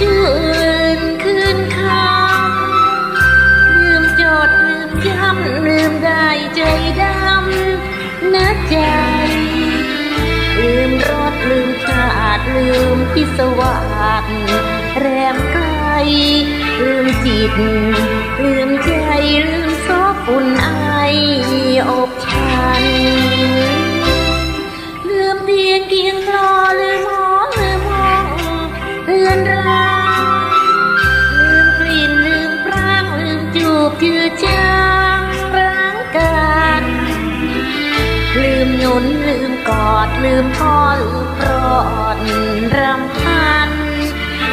ชื่นคืนคำลืมจดลืมย้ำลืมได้ใจดำนะใจ ลืมรอลืมชาติลืมพิศวาสแรมไกลลืมจิต ลืมใจ ลืมซอฝุ่นไออบชัน ลืมเพียงเกียงคลอลืม จือจางร้างกันลืมหนุนลืมกอดลืมพ่อลืมรอดรำพัน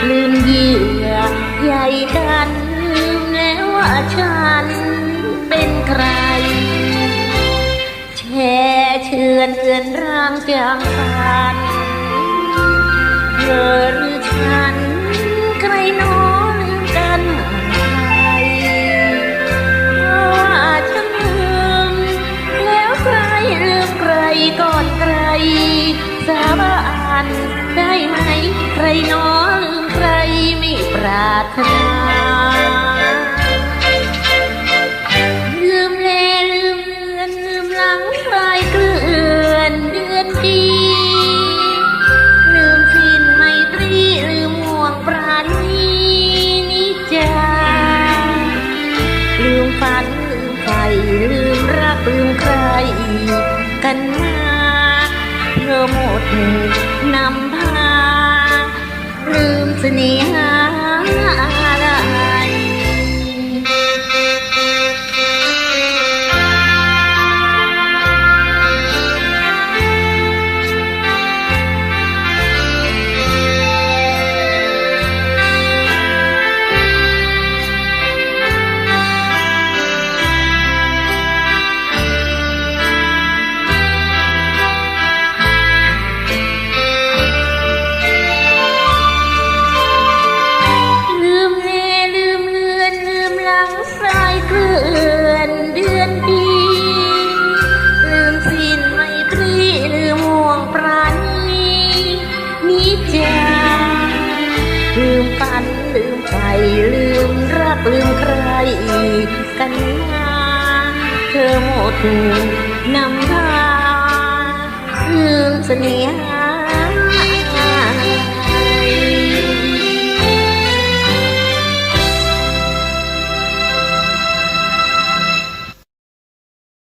ลืมเหยื่อใหญ่กัน ลืมแล้วว่าฉันเป็นใครแช่เชือนเอือนร่างจางพันเธอ บานได้ไหม ใครหนอลืมใครไม่ปรารถนาลืมแลลืมเลือนลืมหลังคลายเกลื่อนเดือนดี ลืมสิ้นไมตรีลืมห่วงปราณีนิจาลืมฝันลืมใครลืมรักลืมใครกันมา หมดนำพาลืมเสน่หา ลืมฝันลืมใครลืมรักลืมใครอีกกันนาเธอหมดนำตาลืมเสนีหา